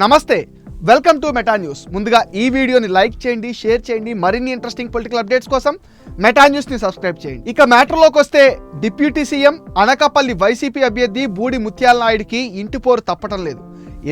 నమస్తే welcome to Meta news. ముందుగా ఈ వీడియోని లైక్ చేయండి షేర్ చేయండి మరిన్ని ఇంట్రెస్టింగ్ పొలిటికల్ అప్డేట్స్ కోసం మెటా న్యూస్ని సబ్స్క్రైబ్ చేయండి. ఇక మ్యాటర్లోకి వస్తే డిప్యూటీ సీఎం అనకాపల్లి వైసీపీ అభ్యర్థి బూడి ముత్యాల నాయుడికి ఇంటి పోరు తప్పటం లేదు.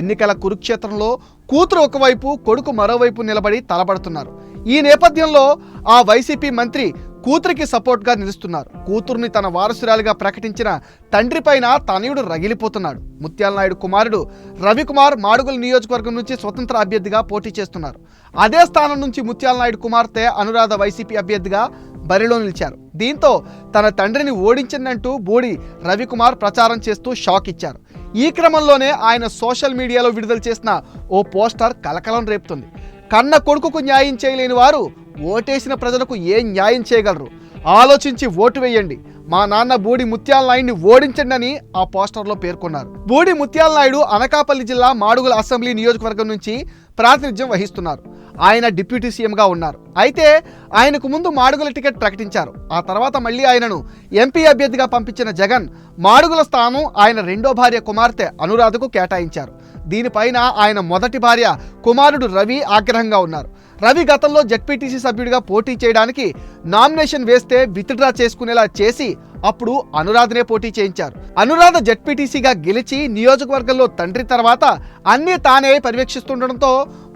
ఎన్నికల కురుక్షేత్రంలో కూతురు ఒకవైపు కొడుకు మరోవైపు నిలబడి తలబడుతున్నారు ఈ నేపథ్యంలో ఆ వైసీపీ మంత్రి కూతురికి సపోర్ట్గా నిలుస్తున్నారు. కూతురుని తన వారసురాలిగా ప్రకటించిన తండ్రి పైన తనయుడు రగిలిపోతున్నాడు. ముత్యాల నాయుడు కుమారుడు రవికుమార్ మాడుగుల నియోజకవర్గం నుంచి స్వతంత్ర అభ్యర్థిగా పోటీ చేస్తున్నారు. అదే స్థానం నుంచి ముత్యాల నాయుడు కుమార్తె అనురాధ వైసీపీ అభ్యర్థిగా బరిలో నిలిచారు. దీంతో తన తండ్రిని ఓడించిందంటూ బోడి రవికుమార్ ప్రచారం చేస్తూ షాక్ ఇచ్చారు. ఈ క్రమంలోనే ఆయన సోషల్ మీడియాలో విడుదల చేసిన ఓ పోస్టర్ కలకలం రేపుతుంది. కన్న కొడుకుకు న్యాయం చేయలేని వారు ఓటేసిన ప్రజలకు ఏం న్యాయం చేయగలరు? ఆలోచించి ఓటు వేయండి. మా నాన్న బూడి ముత్యాల నాయుడిని ఓడించండి అని ఆ పోస్టర్లో పేర్కొన్నారు. బూడి ముత్యాల నాయుడు అనకాపల్లి జిల్లా మాడుగుల అసెంబ్లీ నియోజకవర్గం నుంచి ప్రాతినిధ్యం వహిస్తున్నారు. ఆయన డిప్యూటీ సీఎంగా ఉన్నారు. అయితే ఆయనకు ముందు మాడుగుల టికెట్ ప్రకటించారు. ఆ తర్వాత మళ్ళీ ఆయనను ఎంపీ అభ్యర్థిగా పంపించిన జగన్ మాడుగుల స్థానం ఆయన రెండో భార్య కుమార్తె అనురాధకు కేటాయించారు. దీనిపైన ఆయన మొదటి భార్య కుమారుడు రవి ఆగ్రహంగా ఉన్నారు. రవి గతంలో జడ్పీటీసీ సభ్యుడిగా పోటీ చేయడానికి నామినేషన్ వేస్తే విత్డ్రా చేసుకునేలా చేసి అప్పుడు అనురాధనే పోటీ చేయించారు. అనురాధ జడ్పీటీసీగా గెలిచి నియోజకవర్గంలో తండ్రి తర్వాత అన్నీ తానే పర్యవేక్షిస్తుండడంతో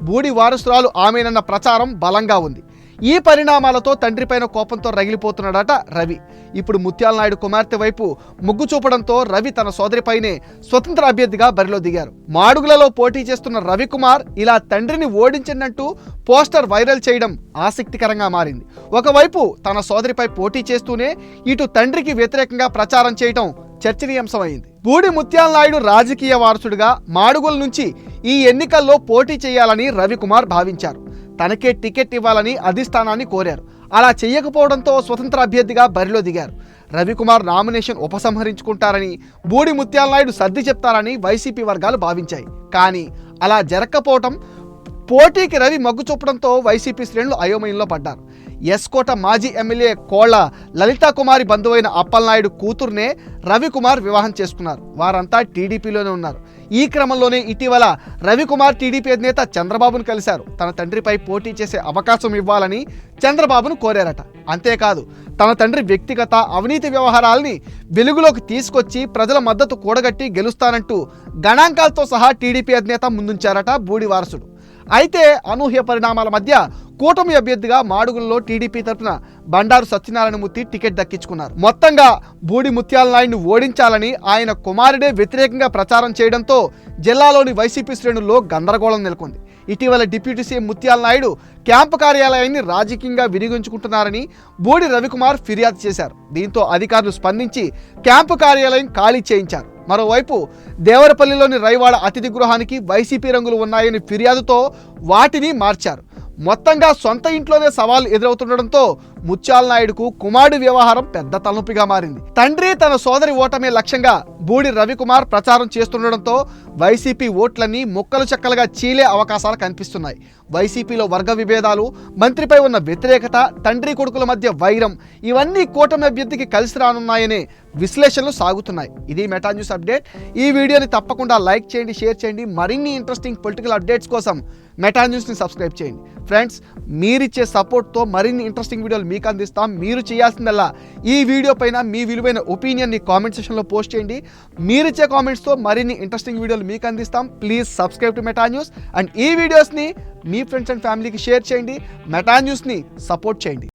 బూడి వారసురాలు ఆమెనన్న ప్రచారం బలంగా ఉంది. ఈ పరిణామాలతో తండ్రిపైన కోపంతో రగిలిపోతున్నాడట రవి. ఇప్పుడు ముత్యాల నాయుడు కుమార్తె వైపు మొగ్గు చూపడంతో రవి తన సోదరిపైనే స్వతంత్ర అభ్యర్థిగా బరిలో దిగారు. మాడుగులలో పోటీ చేస్తున్న రవికుమార్ ఇలా తండ్రిని ఓడించినట్టు పోస్టర్ వైరల్ చేయడం ఆసక్తికరంగా మారింది. ఒకవైపు తన సోదరిపై పోటీ చేస్తూనే ఇటు తండ్రికి వ్యతిరేకంగా ప్రచారం చేయటం చర్చనీయాంశమైంది. బూడి ముత్యాల నాయుడు రాజకీయ వారసుడిగా మాడుగుల నుంచి ఈ ఎన్నికల్లో పోటీ చేయాలని రవికుమార్ భావించారు. తనకే టికెట్ ఇవ్వాలని అధిష్టానాన్ని కోరారు. అలా చేయకపోవడంతో స్వతంత్ర అభ్యర్థిగా బరిలో దిగారు. రవికుమార్ నామినేషన్ ఉపసంహరించుకుంటారని బూడి ముత్యాలనాయుడు సర్ది చెప్తారని వైసీపీ వర్గాలు భావించాయి. కానీ అలా జరగకపోవటం పోటీకి రవి మగ్గు చూపడంతో వైసీపీ శ్రేణులు అయోమయంలో పడ్డారు. ఎస్కోట మాజీ ఎమ్మెల్యే కోళ్ళ లలితా కుమారి బంధువైన అప్పలనాయుడు కూతుర్నే రవికుమార్ వివాహం చేసుకున్నారు. వారంతా టీడీపీలోనే ఉన్నారు. ఈ క్రమంలోనే ఇటీవల రవికుమార్ టీడీపీ అధినేత చంద్రబాబును కలిశారు. తన తండ్రిపై పోటీ చేసే అవకాశం ఇవ్వాలని చంద్రబాబును కోరారట. అంతేకాదు తన తండ్రి వ్యక్తిగత అవినీతి వ్యవహారాల్ని వెలుగులోకి తీసుకొచ్చి ప్రజల మద్దతు కూడగట్టి గెలుస్తానంటూ గణాంకాలతో సహా టీడీపీ అధినేత ముందుంచారట బూడి వారసుడు అయితే అనూహ్య పరిణామాల మధ్య కూటమి అభ్యర్థిగా మాడుగుల్లో టీడీపీ తరఫున బండారు సత్యనారాయణమూర్తి టికెట్ దక్కించుకున్నారు. మొత్తంగా బూడి ముత్యాల నాయుడిని ఓడించాలని ఆయన కుమారుడే వ్యతిరేకంగా ప్రచారం చేయడంతో జిల్లాలోని వైసీపీ శ్రేణుల్లో గందరగోళం నెలకొంది. ఇటీవల డిప్యూటీ సీఎం ముత్యాల నాయుడు క్యాంపు కార్యాలయాన్ని రాజకీయంగా వినియోగించుకుంటున్నారని బూడి రవికుమార్ ఫిర్యాదు చేశారు. దీంతో అధికారులు స్పందించి క్యాంపు కార్యాలయం ఖాళీ చేయించారు. మరోవైపు దేవరపల్లిలోని రైవాడ అతిథి గృహానికి వైసీపీ రంగులు ఉన్నాయని ఫిర్యాదుతో వాటిని మార్చారు. మొత్తంగా సొంత ఇంట్లోనే సవాల్ ఎదురవుతుండడంతో ముత్యాల నాయుడుకు కుమారుడి వ్యవహారం పెద్ద తలనొప్పిగా మారింది. తండ్రి తన సోదరి ఓటమే లక్ష్యంగా బూడి రవికుమార్ ప్రచారం చేస్తుండడంతో వైసీపీ ఓట్లన్నీ ముక్కలు చెక్కలుగా చీలే అవకాశాలు కనిపిస్తున్నాయి. వైసీపీలో వర్గ విభేదాలు మంత్రిపై ఉన్న వ్యతిరేకత తండ్రి కొడుకుల మధ్య వైరం ఇవన్నీ కూటమి అభ్యర్థికి కలిసి రానున్నాయనే విశ్లేషణలు సాగుతున్నాయి. ఇది మెటా న్యూస్ అప్డేట్. ఈ వీడియోని తప్పకుండా లైక్ చేయండి షేర్ చేయండి. మరిన్ని ఇంట్రెస్టింగ్ పొలిటికల్ అప్డేట్స్ కోసం మెటా న్యూస్ని సబ్స్క్రైబ్ చేయండి. ఫ్రెండ్స్ మీరిచ్చే సపోర్ట్తో మరిన్ని ఇంట్రెస్టింగ్ వీడియోలు మీకు అందిస్తాం. మీరు చేయాల్సిందల్లా ఈ వీడియో పైన మీ విలువైన ఒపీనియన్ని కామెంట్ సెక్షన్లో పోస్ట్ చేయండి. మీరిచ్చే కామెంట్స్తో మరిన్ని ఇంట్రెస్టింగ్ వీడియోలు మీకు అందిస్తాం. Please subscribe to Meta news. And ఈ వీడియోస్ని మీ ఫ్రెండ్స్ అండ్ ఫ్యామిలీకి షేర్ చేయండి. మెటా న్యూస్ని సపోర్ట్ చేయండి.